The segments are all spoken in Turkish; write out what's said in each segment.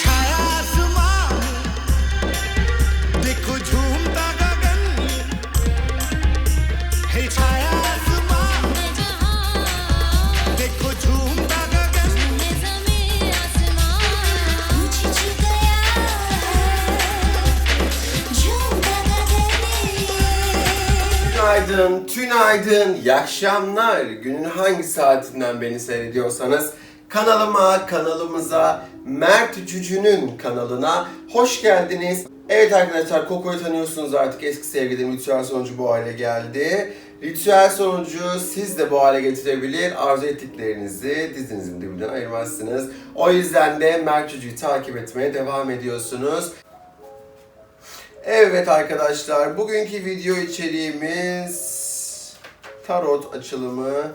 छाया आसमां देखो झूमता Günaydın, tünaydın, iyi. Günün hangi saatinden beni seyrediyorsanız kanalıma, kanalımıza, Mert Cücü'nün kanalına hoş geldiniz. Evet arkadaşlar Koko'yu tanıyorsunuz artık eski sevgilim ritüel sonucu bu hale geldi. Ritüel sonucu siz de bu hale getirebilir. Arzu ettiklerinizi dizinizin dibinden ayırmazsınız. O yüzden de Mert Cücü'yü takip etmeye devam ediyorsunuz. Evet arkadaşlar, bugünkü video içeriğimiz tarot açılımı.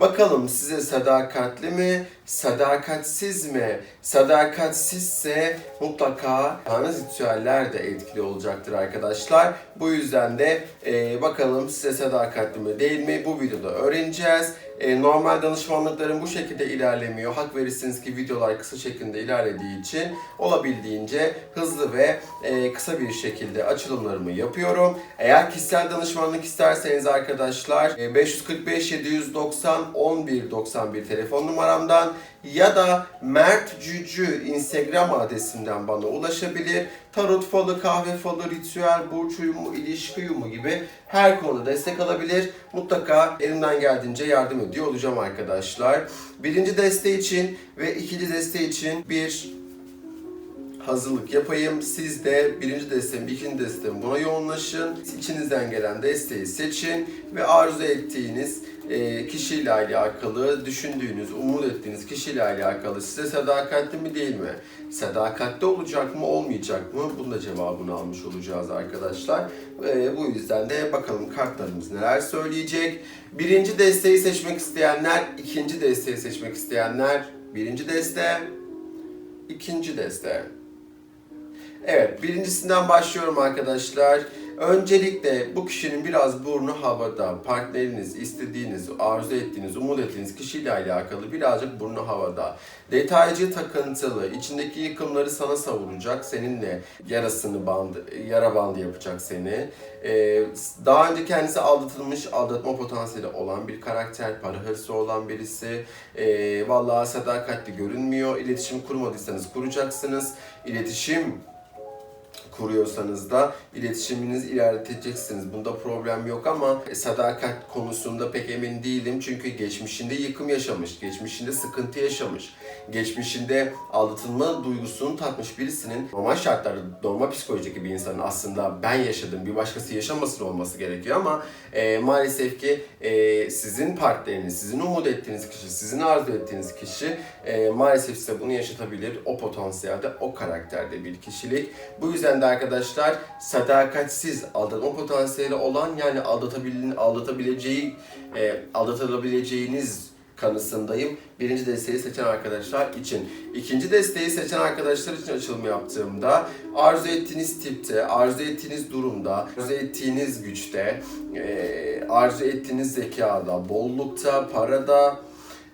Bakalım size sadakatli mi, sadakatsiz mi? Sadakatsizse mutlaka ritüeller de etkili olacaktır arkadaşlar. Bu yüzden de e, bakalım size sadakatli mi değil mi bu videoda öğreneceğiz. E, normal danışmanlıkların bu şekilde ilerlemiyor. Hak verirsiniz ki videolar kısa şeklinde ilerlediği için olabildiğince hızlı ve e, kısa bir şekilde açılımlarımı yapıyorum. Eğer kişisel danışmanlık isterseniz arkadaşlar e, 545 790 11 91 telefon numaramdan ya da Mert Cücü Instagram adresimden bana ulaşabilir. Tarot falı, kahve falı, ritüel, burç uyumu, ilişki uyumu gibi her konuda destek alabilir. Mutlaka elimden geldiğince yardım ediyor olacağım arkadaşlar. Birinci deste için ve ikinci deste için bir hazırlık yapayım. Siz de birinci destem, ikinci destem buna yoğunlaşın. İçinizden gelen desteği seçin ve arzu ettiğiniz kişiyle alakalı, düşündüğünüz, umut ettiğiniz kişiyle alakalı size sadakatli mi değil mi? Sadakatli olacak mı, olmayacak mı? Bunun da cevabını almış olacağız arkadaşlar. E, bu yüzden de bakalım kartlarımız neler söyleyecek. Birinci desteği seçmek isteyenler, ikinci desteği seçmek isteyenler, birinci deste, ikinci deste. Evet, birincisinden başlıyorum arkadaşlar. Öncelikle bu kişinin biraz burnu havada, partneriniz, istediğiniz, arzu ettiğiniz, umut ettiğiniz kişiyle alakalı birazcık burnu havada. Detaycı, takıntılı, içindeki yıkımları sana savuracak, seninle yarasını bandı, yara bandı yapacak seni. Ee, daha önce kendisi aldatılmış, aldatma potansiyeli olan bir karakter, para hırsı olan birisi. Ee, vallahi sadakatli görünmüyor. İletişim kurmadıysanız kuracaksınız. İletişim kuruyorsanız da iletişiminizi ilerleteceksiniz. Bunda problem yok ama sadakat konusunda pek emin değilim. Çünkü geçmişinde yıkım yaşamış, geçmişinde sıkıntı yaşamış, geçmişinde aldatılma duygusunu tatmış birisinin normal şartlarda, normal psikolojideki bir insanın aslında ben yaşadım, bir başkası yaşamasın olması gerekiyor ama e, maalesef ki e, sizin partneriniz, sizin umut ettiğiniz kişi, sizin arzu ettiğiniz kişi e, maalesef size bunu yaşatabilir. O potansiyelde, o karakterde bir kişilik. Bu yüzden de arkadaşlar sadakatsiz, aldatma potansiyeli olan yani aldatabil, aldatabileceği, e, aldatılabileceğiniz kanısındayım. Birinci desteği seçen arkadaşlar için. İkinci desteği seçen arkadaşlar için açılım yaptığımda arzu ettiğiniz tipte, arzu ettiğiniz durumda, arzu ettiğiniz güçte, e, arzu ettiğiniz zekada, bollukta, parada,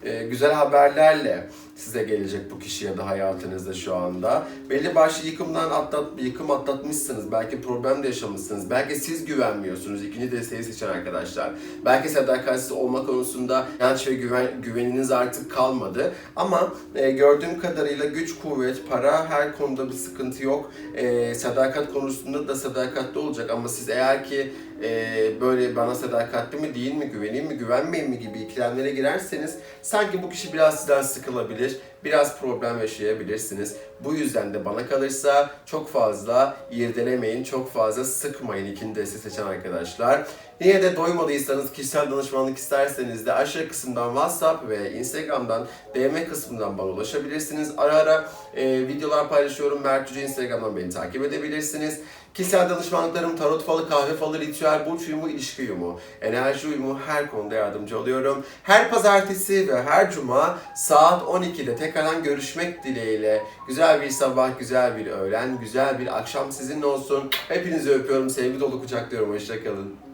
e, güzel haberlerle size gelecek bu kişi ya da hayatınızda şu anda. Belli başlı yıkımdan atlat, yıkım atlatmışsınız. Belki problem de yaşamışsınız. Belki siz güvenmiyorsunuz. İkinci desteği seçen arkadaşlar. Belki sadakatsiz olma konusunda inanç ve güven, güveniniz artık kalmadı. Ama e, gördüğüm kadarıyla güç, kuvvet, para her konuda bir sıkıntı yok. E, sadakat konusunda da sadakatli olacak. Ama siz eğer ki e, böyle bana sadakatli mi değil mi, güveneyim mi, güvenmeyeyim mi gibi ikilemlere girerseniz sanki bu kişi biraz sizden sıkılabilir, is biraz problem yaşayabilirsiniz. Bu yüzden de bana kalırsa çok fazla irdelemeyin, çok fazla sıkmayın ikinci deste seçen arkadaşlar. Yine de doymadıysanız, kişisel danışmanlık isterseniz de aşağı kısımdan WhatsApp ve Instagram'dan DM kısmından bana ulaşabilirsiniz. Ara ara e, videolar paylaşıyorum. Mert Cüce Instagram'dan beni takip edebilirsiniz. Kişisel danışmanlıklarım tarot falı, kahve falı, ritüel, burç uyumu, ilişki uyumu, enerji uyumu her konuda yardımcı oluyorum. Her pazartesi ve her cuma saat 12'de tekrardan görüşmek dileğiyle güzel bir sabah, güzel bir öğlen, güzel bir akşam sizinle olsun. Hepinizi öpüyorum, sevgi dolu kucaklıyorum. Hoşçakalın.